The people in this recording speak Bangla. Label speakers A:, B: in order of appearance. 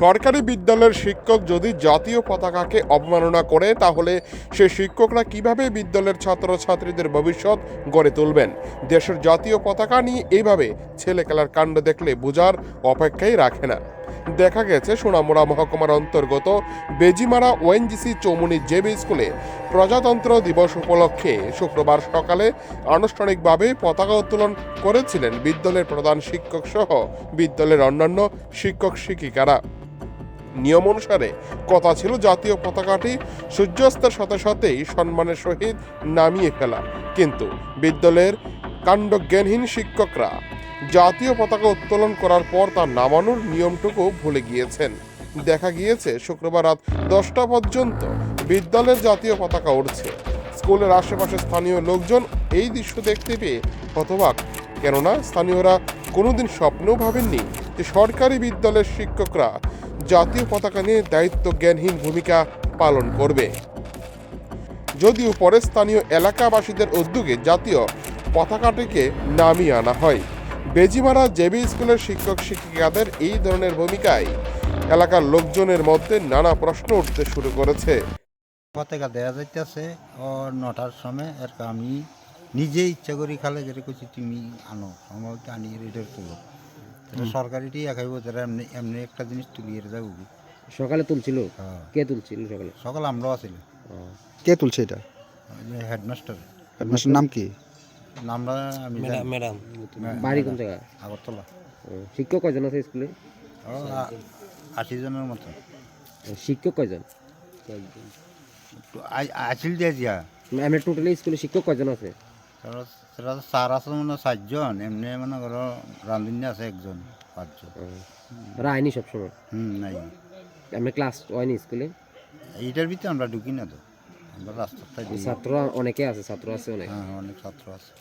A: সরকারি বিদ্যালয়ের শিক্ষক যদি জাতীয় পতাকাকে অবমাননা করে, তাহলে সে শিক্ষকরা কীভাবে বিদ্যালয়ের ছাত্রছাত্রীদের ভবিষ্যৎ গড়ে তুলবেন? দেশের জাতীয় পতাকা নিয়ে এইভাবে ছেলে খেলার কাণ্ড দেখলে বোঝার অপেক্ষাই রাখে না। দেখা গেছে সোনামুড়া মহকুমার অন্তর্গত বেজিমারা ওএনজিসি চৌমুনি জেবি স্কুলে প্রজাতন্ত্র দিবস উপলক্ষে শুক্রবার সকালে আনুষ্ঠানিকভাবে পতাকা উত্তোলন করেছিলেন বিদ্যালয়ের প্রধান শিক্ষক সহ বিদ্যালয়ের অন্যান্য শিক্ষক শিক্ষিকারা নিয়ম অনুসারে কথা ছিল জাতীয় পতাকাটি সূর্যাস্তের সাথে সাথেই সম্মানের সহিত নামিয়ে ফেলা। কিন্তু বিদ্যালয়ের কাণ্ডজ্ঞানহীন শিক্ষকরা জাতীয় পতাকা উত্তোলন করার পর তা নামানোর নিয়মটুকু ভুলে গিয়েছেন। দেখা গিয়েছে, শুক্রবার রাত দশটা পর্যন্ত বিদ্যালয়ের জাতীয় পতাকা উঠছে স্কুলের আশেপাশে স্থানীয় লোকজন এই দৃশ্য দেখতে পেয়ে হতবাক। কেননা, স্থানীয়রা কোনোদিন স্বপ্নেও ভাবেননি যে সরকারি বিদ্যালয়ের শিক্ষকরা জাতীয় পতাকা নিয়ে দায়িত্ব জ্ঞানহীন ভূমিকা পালন করবে। যদিও পরে স্থানীয় এলাকাবাসীদের উদ্যোগে জাতীয় পতাকাটিকে নামিয়ে আনা হয়। বেজিমারা জেবি স্কুলের শিক্ষক শিক্ষিকাদের এই ধরনের ভূমিকায় এলাকার লোকজনের মধ্যে নানা প্রশ্ন উঠতে শুরু করেছে।
B: পতাকা দেওয়া যাইতেছে ও নটার সময় আর আমি নিজে ইচ্ছা করি খালে যেটা করছি তুমি আনো আমার আনি রেডি করব এটা সরকারিটি একাইব তারা এমনি এমনি একটা জিনিস তুলিয়ে যাব
C: সকালে তুলছিল?
B: হ্যাঁ।
C: কে তুলছিল সকালে?
B: সকাল আমরাও আছিল
D: কে তুলছে এটা?
B: হেডমাস্টার
D: হেডমাস্টার নাম কি?
B: নামটা আমি।
E: ম্যাডাম
C: বাড়ি কোন জায়গা?
B: আগরতলা।
C: শিক্ষক কয়জন আছে স্কুলে?
B: আশি জনের মতো।
C: শিক্ষক কয়জন?
B: আছিল যে দিয়া
C: আমি টোটালি স্কুলে শিক্ষক কয়জন আছে?
B: তারা তো স্যার আছে মানে চারজন এমনি মানে ধরো রাঁধুনি আছে একজন পাঁচজন।
C: ওরা আইনি সবসময়?
B: হুম নাই।
C: আমি ক্লাস হয়নি স্কুলে?
B: এইটার ভিতরে আমরা ঢুকি না তো আমরা রাস্তাটাই
C: ছাত্র অনেকে আছে ছাত্র আছে অনেক।
B: হ্যাঁ অনেক ছাত্র আছে।